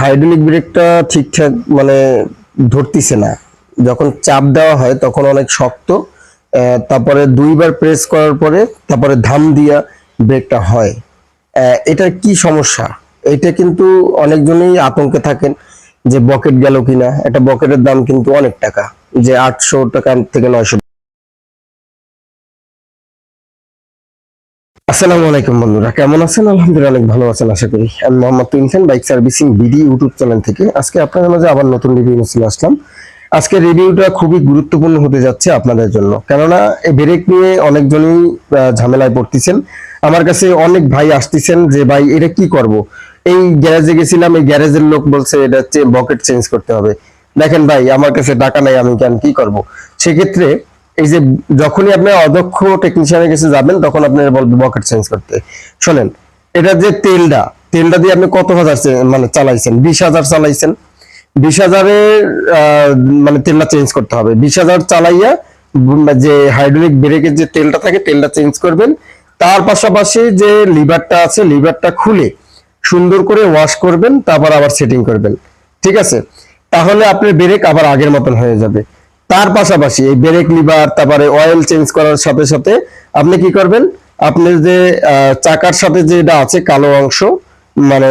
Hydraulic ব্রেকটা ঠিকঠাক মানে ধরতিছে না। যখন চাপ দেওয়া হয় তখন অনেক শক্ত তারপরে দুইবার প্রেস করার পরে তারপরে ধাম দিয়া ব্রেকটা হয়। এটার কি সমস্যা? এটা কিন্তু অনেকজনই আতঙ্কে থাকেন যে বকেট গেল কিনা। একটা বকেটের দাম কিন্তু অনেক টাকা, যে আটশো টাকা থেকে নয়শো আসসালামু আলাইকুম বন্ধুরা, কেমন আছেন? আলহামদুলিল্লাহ অনেক ভালো আছেন, আশা করি। আমি Mohammad Khan bike servicing BD YouTube channel থেকে। আজকে আপনাদের মাঝে আবার নতুন রিভিউ নিয়ে আসলাম। আজকে রিভিউটা খুবই গুরুত্বপূর্ণ হতে যাচ্ছে আপনাদের জন্য। কেননা ব্রেক নিয়ে অনেকজনই ঝামেলায় পড়তেছেন। আমার কাছে অনেক ভাই আসতেছেন যে, ভাই, এটা কি করব? এই গ্যারেজে গেছিলাম, এই গ্যারেজের লোক বলছে, এটা হচ্ছে বকেট চেঞ্জ করতে হবে। দেখেন ভাই, আমার কাছে টাকা নাই, আমি কেন কি করব? সেক্ষেত্রে এই যে যখনই আপনি অদক্ষ টেকনিশিয়ানের কাছে যাবেন, তখন আপনার বলবে বকেট চেঞ্জ করতে। শোনেন, এটা যে তেলটা তেলটা দিয়ে আপনি কত হাজার মানে চালাইছেন? বিশ হাজার চালাইছেন। বিশ হাজারের মানে তেলটা চেঞ্জ করতে হবে। বিশ হাজার চালাইয়া যে হাইড্রোলিক ব্রেকের যে তেলটা থাকে তেলটা চেঞ্জ করবেন। তার পাশাপাশি যে লিভারটা আছে লিভারটা খুলে সুন্দর করে ওয়াশ করবেন, তারপর আবার সেটিং করবেন। ঠিক আছে? তাহলে আপনার ব্রেক আবার আগের মতন হয়ে যাবে। তার পাশাপাশি এই ব্রেক লিভার তারপরে অয়েল চেঞ্জ করার সাথে সাথে আপনি কি করবেন? আপনার যে চাকার সাথে যেটা আছে কালো অংশ মানে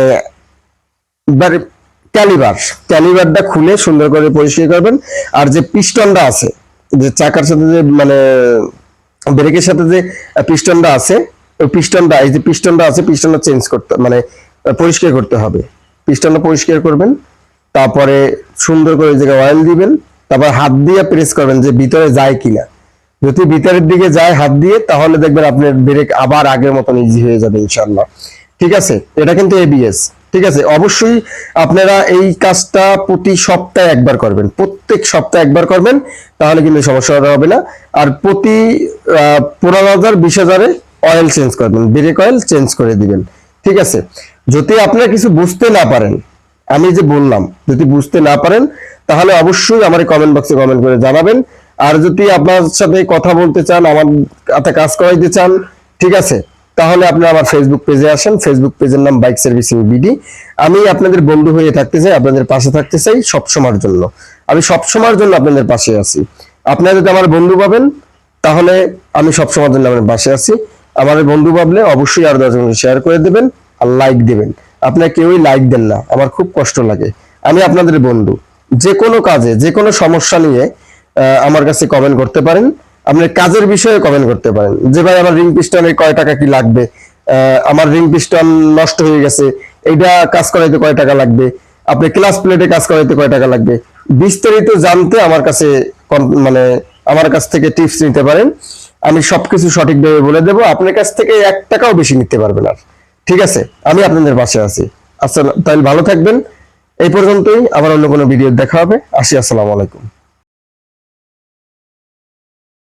ক্যালিবার ক্যালিবারটা খুলে সুন্দর করে পরিষ্কার করবেন। আর যে পিস্টনটা আছে, যে চাকার সাথে যে মানে ব্রেকের সাথে যে পিস্টনটা আছে, ওই পিস্টনটা এই যে পিস্টনটা আছে পিস্টনটা চেঞ্জ করতে মানে পরিষ্কার করতে হবে। পিস্টনটা পরিষ্কার করবেন, তারপরে সুন্দর করে জায়গায় অয়েল দিবেন তারপর হাত দিয়ে প্রেস করবেন যে ভিতরে যায় কিনা। যদি ভিতরের দিকে যায় হাত দিয়ে, তাহলে দেখবেন আপনার ব্রেক আবার আগের মতন ইজি হয়ে যাবে ইনশাল্লাহ ঠিক আছে? এটা কিন্তু এবিএস ঠিক আছে? অবশ্যই আপনারা এই কাজটা প্রতি সপ্তাহে একবার করবেন। প্রত্যেক সপ্তাহে একবার করবেন, তাহলে কিন্তু সমস্যা হবে না। আর প্রতি পনেরো হাজার, বিশ হাজারে অয়েল চেঞ্জ করবেন। ব্রেক অয়েল চেঞ্জ করে দিবেন। ঠিক আছে? যদি আপনারা কিছু বুঝতে না পারেন আমি যে বললাম, যদি বুঝতে না পারেন, তাহলে অবশ্যই আমার কমেন্ট বক্সে কমেন্ট করে জানাবেন। আর যদি আপনার সাথে কথা বলতে চান, আমার হাতে কাজ করাইতে চান, ঠিক আছে? তাহলে আপনি আমার ফেসবুক পেজে আসেন। ফেসবুক পেজের নাম বাইক সার্ভিসিং বিডি আমি আপনাদের বন্ধু হয়ে থাকতে চাই, আপনাদের পাশে থাকতে চাই সব সময়ের জন্য। আমি সব সময়ের জন্য আপনাদের পাশে আছি। আপনারা যদি আমার বন্ধু পাবেন, তাহলে আমি সব সময়ের জন্য আপনার পাশে আছি। আমার বন্ধু ভাবলে অবশ্যই আরও দশজনকে শেয়ার করে দেবেন আর লাইক দেবেন। আপনারা কেউই লাইক দেন না। আমার খুব কষ্ট লাগে। আমি আপনাদের বন্ধু। যে কোনো কাজে, যে কোনো সমস্যা নিয়ে আমার কাছে কমেন্ট করতে পারেন। আপনার কাজের বিষয়ে কমেন্ট করতে পারেন। যে ভাই, আমার রিং পিস্টনে কয় টাকা কি লাগবে? আমার রিং পিস্টন নষ্ট হয়ে গেছে। এইটা কাজ করাইতে কয় টাকা লাগবে? আপনি ক্লাস প্লেটে কাজ করাইতে কয় টাকা লাগবে? বিস্তারিত জানতে আমার কাছে মানে আমার কাছ থেকে টিপস নিতে পারেন। আমি সবকিছু সঠিকভাবে বলে দেবো। আপনার কাছ থেকে এক টাকাও বেশি নিতে পারবেন আর। ঠিক আছে, আমি আপনাদের পাশে আছি। আচ্ছা তাহলে ভালো থাকবেন। এই পর্যন্তই, আবার অন্য কোনো ভিডিও দেখা হবে। আসি, আসসালামু আলাইকুম।